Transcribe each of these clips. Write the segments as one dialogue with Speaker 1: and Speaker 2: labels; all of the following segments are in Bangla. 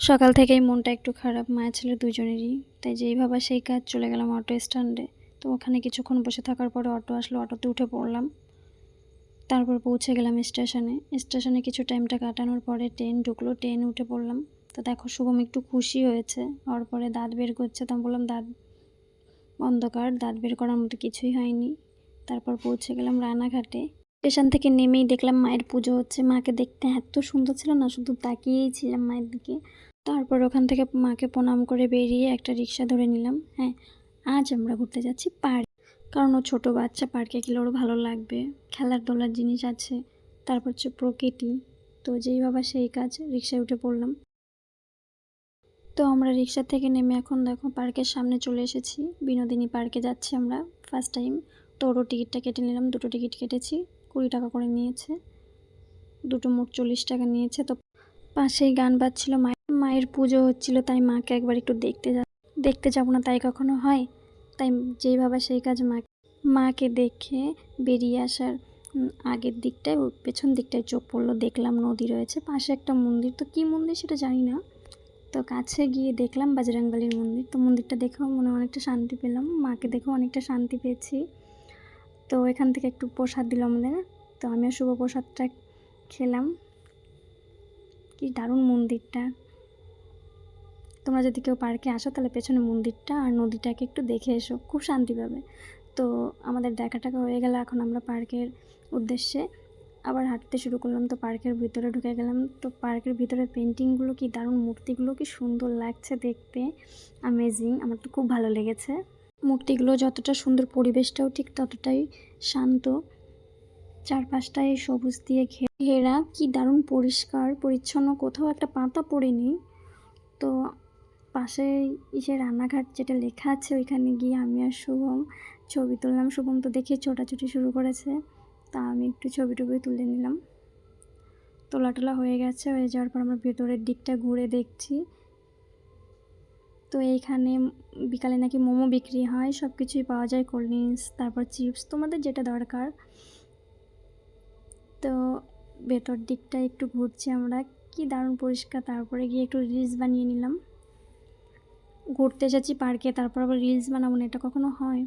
Speaker 1: সকাল থেকেই মনটা একটু খারাপ, মায়া ছেলে দুজনেরই তাই যেই ভাবা সেই কাজ চলে গেলাম অটো স্ট্যান্ডে তো ওখানে কিছুক্ষণ বসে থাকার পরে অটো আসলো অটোতে উঠে পড়লাম। তারপর পৌঁছে গেলাম স্টেশনে স্টেশনে কিছু টাইমটা কাটানোর পরে ট্রেন ঢুকলো ট্রেন উঠে পড়লাম। তো দেখো, শুভম একটু খুশি হয়েছে। হওয়ার পরে দাঁত বের করছে তো বললাম, দাঁত অন্ধকার দাঁত বের করার মতো কিছুই হয়নি। তারপর পৌঁছে গেলাম রানাঘাটে। স্টেশন থেকে নেমেই দেখলাম মায়ের পুজো হচ্ছে। মাকে দেখতে এত সুন্দর ছিল না, শুধু তাকিয়েই ছিলাম মায়ের দিকে। তারপর ওখান থেকে মাকে প্রণাম করে বেরিয়ে একটা রিক্সা ধরে নিলাম হ্যাঁ আজ আমরা ঘুরতে যাচ্ছি পার্ক। কারণ ও ছোটো বাচ্চা, পার্কে গেলে ওর ভালো লাগবে। খেলার দোলার জিনিস আছে, তারপর হচ্ছে প্রকৃতি। তো যেই বাবা সেই কাজ, রিক্সায় উঠে পড়লাম। তো আমরা রিক্সা থেকে নেমে এখন দেখো পার্কের সামনে চলে এসেছি। বিনোদিনী পার্কে যাচ্ছি আমরা ফার্স্ট টাইম তো ওরও টিকিটটা কেটে নিলাম, দুটো টিকিট কেটেছি, কুড়ি টাকা করে নিয়েছে। দুটো মোট চল্লিশ টাকা নিয়েছে। তো পাশেই গান বাজছিল মায়ের মায়ের পুজো হচ্ছিল, তাই মাকে একবার একটু দেখতে যা দেখতে যাব না, তাই কখনো হয়? তাই যেই ভাবা সেই কাজ মা মাকে দেখে বেরিয়ে আসার আগের দিকটায় পেছন দিকটায় চোখ পড়ল, দেখলাম নদী রয়েছে, পাশে একটা মন্দির। তো কী মন্দির সেটা জানি না। তো কাছে গিয়ে দেখলাম বাজরাংবালির মন্দির। তো মন্দিরটা দেখেও মনে অনেকটা শান্তি পেলাম। মাকে দেখেও অনেকটা শান্তি পেয়েছি। তো এখান থেকে একটু প্রসাদ দিল আমাদের। তো আমিও শুভ প্রসাদটা খেলাম। কি দারুণ মন্দিরটা। তোমরা যদি কেউ পার্কে আসো, তাহলে পেছনে মন্দিরটা আর নদীটাকে একটু দেখে এসো, খুব শান্তি পাবে তো আমাদের দেখা টাকা হয়ে গেল, এখন আমরা পার্কের উদ্দেশ্যে আবার হাঁটতে শুরু করলাম। তো পার্কের ভিতরে ঢুকে গেলাম। তো পার্কের ভিতরে পেন্টিংগুলো কি দারুণ, মূর্তিগুলো কি সুন্দর লাগছে দেখতে? অ্যামেজিং আমার তো খুব ভালো লেগেছে। মূর্তিগুলো যতটা সুন্দর পরিবেশটাও ঠিক ততটাই শান্ত। চারপাশটায় সবুজ দিয়ে ঘেরা। কি দারুণ পরিষ্কার, পরিচ্ছন্ন। কোথাও একটা পাতা পড়েনি। তো পাশে ইসে রান্নাঘাট যেটা লেখা আছে, ওইখানে গিয়ে আমি আর শুভম ছবি তুললাম। শুভম তো দেখে ছোটাছুটি শুরু করেছে, তা আমি একটু ছবি টবি তুলে নিলাম। তোলা টোলা হয়ে গেছে, হয়ে যাওয়ার পর আমরা ভেতরের দিকটা ঘুরে দেখছি। তো এইখানে বিকালে নাকি মোমো বিক্রি হয় সব কিছুই পাওয়া যায়, কোল্ড ড্রিঙ্কস, তারপর চিপস তোমাদের যেটা দরকার। তো ভেতর দিকটা একটু ঘুরছি আমরা, কি দারুণ পরিষ্কার, তারপরে গিয়ে একটু রিলস বানিয়ে নিলাম। ঘুরতে এসেছি পার্কে, তারপর আবার রিলস বানাবো, না এটা কখনো হয়।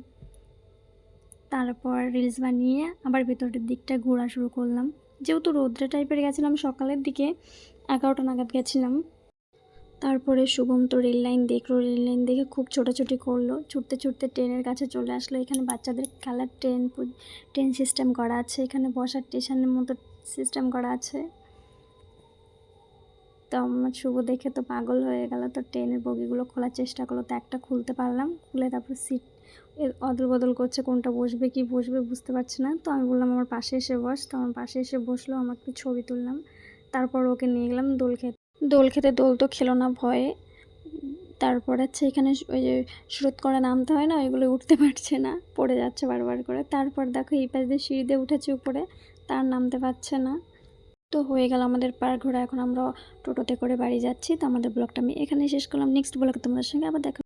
Speaker 1: তারপর রিলস বানিয়ে আবার ভেতরের দিকটা ঘোরা শুরু করলাম। যেহেতু রৌদ্রে টাইপের গেছিলাম সকালের দিকে, এগারোটা নাগাদ গেছিলাম। তারপরে শুভম তো রেল লাইন দেখল রেল লাইন দেখে খুব ছোটাছুটি করল। ছুটতে ছুটতে ট্রেনের কাছে চলে আসলো, এখানে বাচ্চাদের খেলার ট্রেন ট্রেন সিস্টেম করা আছে, এখানে বসার স্টেশনের মতো সিস্টেম করা আছে। তো আমার শুভ দেখে তো পাগল হয়ে গেল। তো ট্রেনের বগিগুলো খোলার চেষ্টা করল। তো একটা খুলতে পারলাম। খুলে তারপর সিট অদল বদল করছে, কোনটা বসবে, কি বসবে বুঝতে পারছে না। তো আমি বললাম, আমার পাশে এসে বস। তো আমার পাশে এসে বসল। আমার একটু ছবি তুললাম। তারপর ওকে নিয়ে গেলাম দোল খেতে। দোল খেতে দোল তো খেলো না ভয়ে। তারপর হচ্ছে এখানে ওই যে স্রোত করে নামতে হয় না, ওইগুলো উঠতে পারছে না। পড়ে যাচ্ছে বারবার করে। তারপর দেখো এই পাশ দিয়ে সিঁড়ি দিয়ে উঠেছে উপরে। তার নামতে পারছে না। তো হয়ে গেল আমাদের পার ঘোরা এখন আমরা টোটোতে করে বাড়ি যাচ্ছি। তো আমাদের ব্লগটা আমি এখানে শেষ করলাম। নেক্সট ব্লগে তোমাদের সঙ্গে আবার দেখা